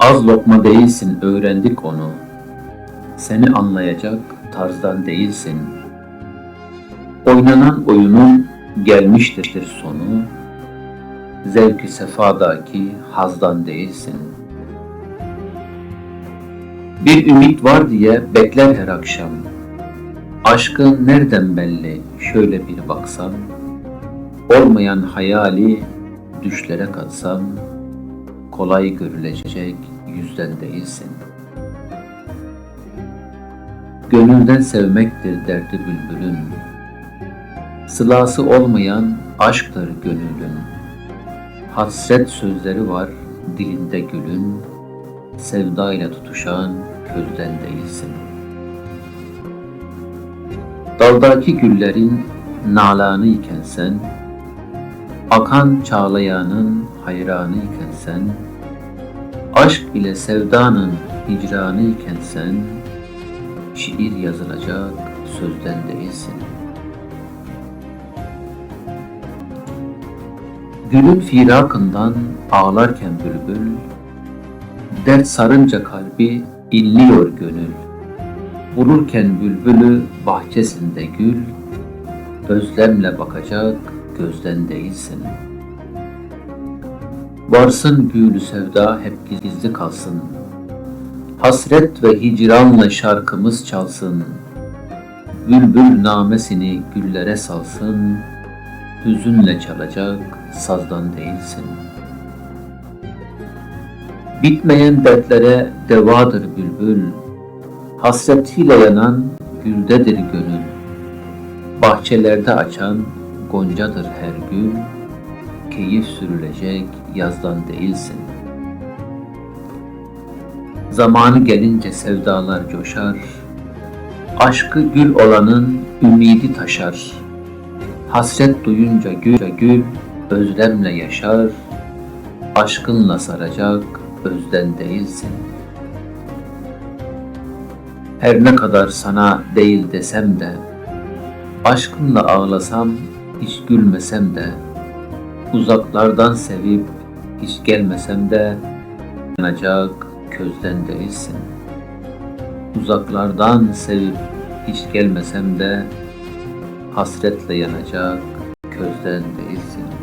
Az lokma değilsin öğrendik onu. Seni anlayacak tarzdan değilsin. Oynanan oyunun gelmiştir sonu. Zevki sefadaki hazdan değilsin. Bir ümit var diye bekler her akşam. Aşkın nereden belli şöyle bir baksam. Olmayan hayali düşlere katsam. Kolay görülecek yüzden değilsin. Gönülden sevmektir derdi bülbülün. Sılası olmayan aşktır gönülün. Hasret sözleri var dilinde gülün. Sevda ile tutuşan közden değilsin. Daldaki güllerin nalanı iken sen, Akan çağlayanın hayranı iken sen, Aşk ile sevdanın hicranı iken sen, Şiir yazılacak sözden değilsin. Gülün firakından ağlarken bülbül, Dert sarınca kalbi inliyor gönül. Vururken bülbülü bahçesinde gül, Özlemle bakacak gözden değilsin. Varsın gülü sevda hep gizli kalsın. Hasret ve hicranla şarkımız çalsın. Bülbül namesini güllere salsın. Hüzünle çalacak sazdan değilsin. Bitmeyen dertlere devadır bülbül. Hasretiyle yanan güldedir gönül. Bahçelerde açan goncadır her gül. Keyif sürülecek yazdan değilsin. Zamanı gelince sevdalar coşar. Aşkı gül olanın ümidi taşar. Hasret duyunca gül, gül özlemle yaşar. Aşkınla saracak özden değilsin. Her ne kadar sana değil desem de, aşkınla ağlasam hiç gülmesem de, uzaklardan sevip hiç gelmesem de, yanacak közden değilsin. Uzaklardan sevip hiç gelmesem de, hasretle yanacak közden değilsin.